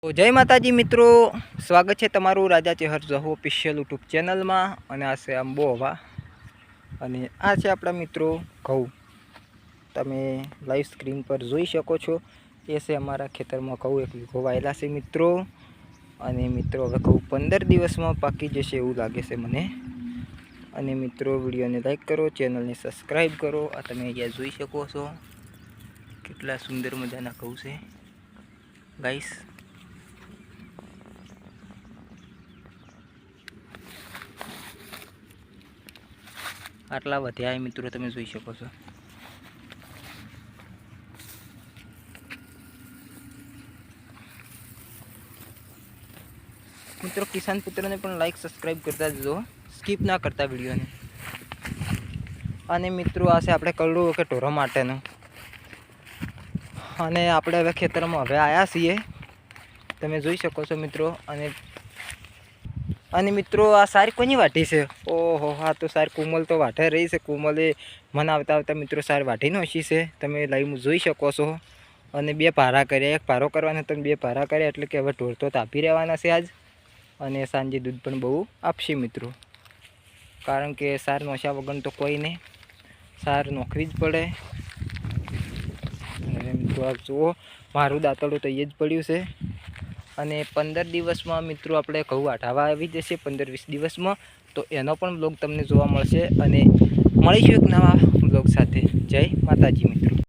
જય માતાજી મિત્રો, સ્વાગત છે તમારું રાજા ચેહર જહુ ઓફિશિયલ યુટ્યુબ ચેનલમાં અને આ છે આંબો હવા અને આ છે આપણા મિત્રો ઘઉં. તમે લાઈવ સ્ક્રીન પર જોઈ શકો છો. એ છે અમારા ખેતરમાં ઘઉં એક ઘોવાયેલા છે મિત્રો. અને મિત્રો, હવે ઘઉં પંદર દિવસમાં પાકી જશે એવું લાગે છે મને. અને મિત્રો, વિડીયોને લાઈક કરો, ચેનલને સબસ્ક્રાઈબ કરો. આ તમે અહીંયા જોઈ શકો છો. કેટલા સુંદર મજાના ઘઉં છે. ગાઈસ આટલા વધ્યા મિત્રો તમે જોઈ શકો છો. મિત્રો, કિસાન પુત્રને પણ લાઈક સબસ્ક્રાઈબ કરતા જજો. સ્કીપ ના કરતા વિડીયોને. અને મિત્રો, આ છે આપણે કરડું કે ઢોરો માટેનું. અને આપણે હવે ખેતરમાં હવે આવ્યા છીએ. તમે જોઈ શકો છો મિત્રો, અને અને મિત્રો, આ સારી કોની વાટી છે? ઓહો હા તો સાર કોમલ તો વાટે રહી છે. કોમલે મને આવતા આવતા મિત્રો સાર વાટી નોશી છે. તમે લાઈવ જોઈ શકો છો. અને બે પારા કર્યા. એક પારો કરવાના તમે બે પારા કર્યા, એટલે કે હવે ઢોર તો તાપી રહેવાના છે આજ. અને સાંજે દૂધ પણ બહુ આપશે મિત્રો. કારણ કે સાર નોશા વગર તો કોઈ નહીં. સાર નોખવી જ પડે. અને મિત્રો, આ જુઓ, મારું દાંતળું તો એ જ પડ્યું છે. અને પંદર દિવસમાં મિત્રો આપણે કહું આઠાવા આવી જશે પંદર વીસ દિવસમાં. તો એનો પણ બ્લોગ તમને જોવા મળશે અને મળીશું એક નવા બ્લોગ સાથે. જય માતાજી મિત્રો.